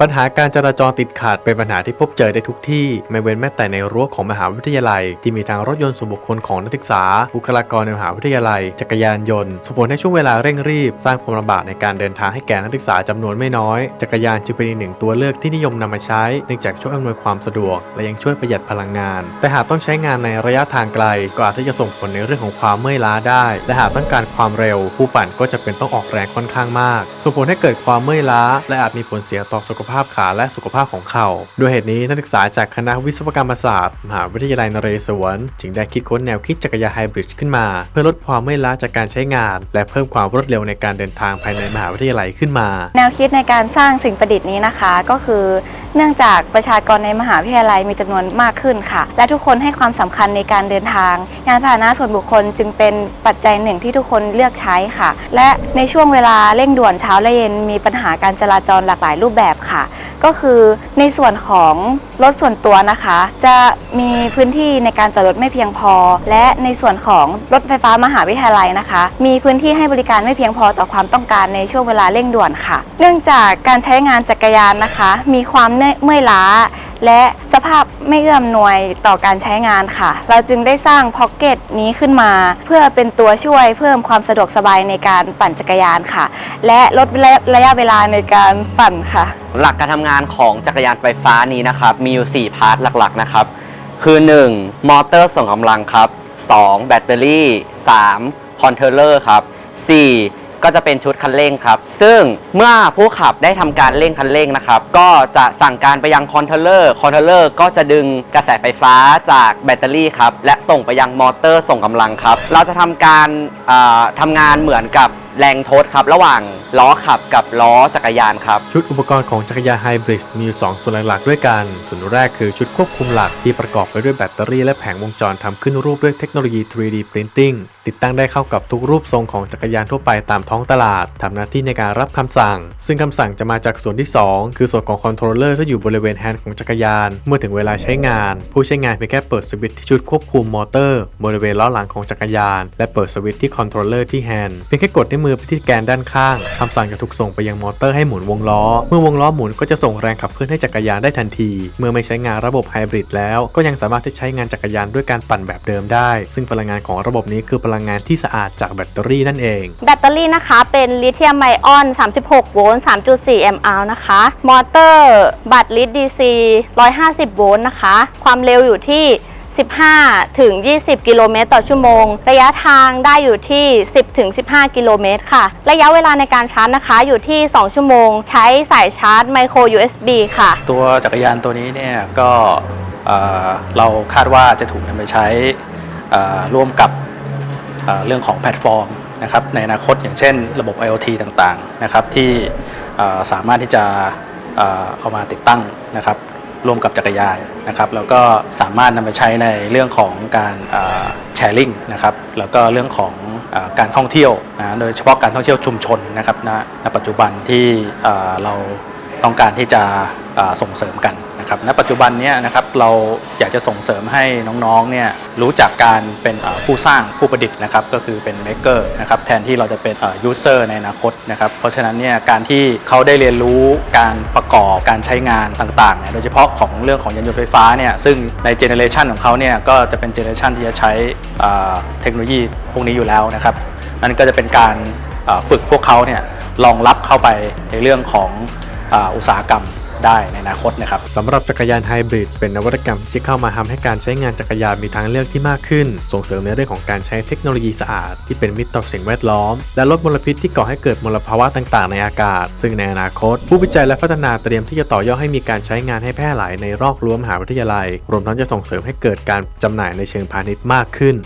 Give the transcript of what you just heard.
ปัญหาการจราจรติดขัดเป็นปัญหาที่พบเจอได้ทุกที่ ไม่เว้นแม้แต่ในรั้วของมหาวิทยาลัย ที่มีทางรถยนต์ส่วนบุคคลของนักศึกษา บุคลากรในมหาวิทยาลัย จักรยานยนต์ส่งผลให้ช่วงเวลาเร่งรีบ สร้างความลำบากในการเดินทางให้แก่นักศึกษาจำนวนไม่น้อย จักรยานจึงเป็นอีกหนึ่งตัวเลือกที่นิยมนำมาใช้เนื่องจากช่วยอำนวยความสะดวก และยังช่วยประหยัดพลังงาน แต่หากต้องใช้งานในระยะทางไกลก็อาจที่จะส่งผลในเรื่องของความเมื่อยล้าได้ และหากต้องการความเร็ว ผู้ปั่นก็จะเป็นต้องออกแรงค่อนข้างมาก ส่งผลให้เกิดความเมื่อยล้า และอาจมีผลเสียต่อสุขภาพขาและสุขภาพของเข่าด้วยเหตุนี้นักศึกษาจากคณะวิศวกรรมศาสตร์ มหาวิทยาลัยนเรศวร จึงได้คิดค้นแนวคิดจักรยานไฮบริดขึ้นมา เพื่อลดความเมื่อยล้าจากการใช้งาน และเพิ่มความรวดเร็วในการเดินทางภายในมหาวิทยาลัยขึ้นมา แนวคิดในการสร้างสิ่งประดิษฐ์นี้นะคะ ก็คือ เนื่องจากประชากรในมหาวิทยาลัยมีจำนวนมากขึ้นค่ะ และทุกคนให้ความสำคัญในการเดินทางงานพาหนะส่วนบุคคลจึงเป็นปัจจัยหนึ่งที่ทุกคนเลือกใช้ค่ะ และในช่วงเวลาเร่งด่วนเช้าและเย็นมีปัญหาการจราจรหลากหลายรูปแบบค่ะ ก็คือในส่วนของรถส่วนตัวนะคะ จะมีพื้นที่ในการจอดรถไม่เพียงพอ และในส่วนของรถไฟฟ้ามหาวิทยาลัยนะคะ มีพื้นที่ให้บริการไม่เพียงพอต่อความต้องการในช่วงเวลาเร่งด่วนค่ะ เนื่องจากการใช้งานจักรยานนะคะ มีความเเมื่อยล้า และสภาพไม่เอื้ออำนวยต่อการใช้งานค่ะ เราจึงได้สร้างพ็อกเก็ตนี้ขึ้นมา เพื่อเป็นตัวช่วยเพิ่มความสะดวกสบายในการปั่นจักรยานค่ะ และลดระยะเวลาในการปั่นค่ะ หลักการทำงานของจักรยานไฟฟ้านี้นะครับ มีอยู่ 4 พาร์ทหลักๆนะครับ คือ 1. มอเตอร์ส่งกำลังครับ 2. แบตเตอรี่ 3. คอนโทรลเลอร์ครับ 4. ก็จะเป็นชุดคันเร่งครับ ซึ่งเมื่อผู้ขับได้ทำการเร่งคันเร่งนะครับ ก็จะสั่งการไปยังคอนโทรลเลอร์ คอนโทรลเลอร์ก็จะดึงกระแสไฟฟ้าจากแบตเตอรี่ครับ และส่งไปยังมอเตอร์ส่งกำลังครับ เราจะทำการ ทำงานเหมือนกับแรงทดครับ ระหว่างล้อขับกับล้อจักรยานครับ ชุดอุปกรณ์ของจักรยานไฮบริดมีอยู่ 2 ส่วนหลักๆ ด้วยกัน ส่วนแรกคือชุดควบคุมหลักที่ประกอบไปด้วยแบตเตอรี่และแผงวงจรทำขึ้นรูปด้วยเทคโนโลยี 3D Printing ติดตั้งได้เข้ากับทุกรูปทรงของจักรยานทั่วไปตามท้องตลาดทำหน้าที่ในการรับคำสั่ง ซึ่งคำสั่งจะมาจากส่วนที่ 2 คือส่วนของคอนโทรลเลอร์ที่อยู่บริเวณแฮนด์ของจักรยาน เมื่อถึงเวลาใช้งาน ผู้ใช้งานเพียงแค่เปิดสวิตช์ที่ชุดควบคุมมอเตอร์บริเวณล้อหลังของจักรยาน และเปิดสวิตช์ที่คอนโทรลเลอร์ที่แฮนด์เพียงแค่กดด้วยมือไปที่แกนด้านข้างคำสั่งจะถูกส่งไปยังมอเตอร์ให้หมุนวงล้อ เมื่อวงล้อหมุนก็จะส่งแรงขับเคลื่อนให้จักรยานได้ทันที เมื่อไม่ใช้งานระบบไฮบริดแล้ว ก็ยังสามารถที่ใช้งานจักรยานด้วยการปั่นแบบเดิมได้ ซึ่งพลังงานของระบบนี้คือพลังงานที่สะอาดจากแบตเตอรี่นั่นเอง แบตเตอรี่นะคะเป็นลิเธียมไอออน 36 โวลต์ 3.4 แอมป์อนะคะ มอเตอร์ บัตรลิตร DC 150 โวลต์นะคะ ความเร็วอยู่ที่ 15 ถึง 20 กิโลเมตรต่อชั่วโมง ระยะทางได้อยู่ที่ 10 ถึง 15 กิโลเมตรค่ะ ระยะเวลาในการชาร์จนะคะอยู่ที่ 2 ชั่วโมง ใช้สายชาร์จไมโคร USB ค่ะ ตัวจักรยานตัวนี้เนี่ยก็เอ่อเราคาดว่าจะถูกนำไปใช้ร่วมกับเเรื่องของแพลตฟอร์มนะครับในอนาคตอย่างเช่นระบบ IoT ต่างๆนะครับที่สามารถที่จะเอามาติดตั้งนะครับ ร่วมกับจักรยานนะครับแล้วก็สามารถนำไปใช้ในเรื่องของการแชร์ลิงนะครับแล้วก็เรื่องของอการท่องเที่ยวนะโดยเฉพาะการท่องเที่ยวชุมชนนะครับณณปัจจุบันที่เราต้องการที่จะส่งเสริมกัน นะครับณปัจจุบันนี้นะครับเราอยากจะส่งเสริมให้น้องๆเนี่ยรู้จักการเป็นผู้สร้างผู้ประดิษฐ์นะครับก็คือเป็นเมกเกอร์นะครับแทนที่เราจะเป็นยูเซอร์ในอนาคตนะครับเพราะฉะนั้นเนี่ยการที่เขาได้เรียนรู้การประกอบการใช้งานต่างๆเนี่ยโดยเฉพาะของเรื่องของยานยนต์ไฟฟ้าเนี่ยซึ่งในเจเนเรชันของเขาเนี่ยก็จะเป็นเจเนเรชันที่จะใช้เทคโนโลยีพวกนี้อยู่แล้วนะครับนั่นก็จะเป็นการฝึกพวกเขาเนี่ยรองรับเข้าไปในเรื่องของออุตสาหกรรม ได้ในอนาคตนะครับสำหรับจักรยานไฮบริดเป็นนวัตกรรมที่เข้ามาทำให้การใช้งานจักรยานมีทางเลือกที่มากขึ้น ส่งเสริมในเรื่องของการใช้เทคโนโลยีสะอาดที่เป็นมิตรต่อสิ่งแวดล้อม และลดมลพิษที่ก่อให้เกิดมลภาวะต่างๆ ในอากาศ ซึ่งในอนาคต ผู้วิจัยและพัฒนาเตรียมที่จะต่อยอดให้มีการใช้งานให้แพร่หลายในรอบรั้วมหาวิทยาลัย รวมทั้งจะส่งเสริมให้เกิดการจำหน่ายในเชิงพาณิชย์มากขึ้น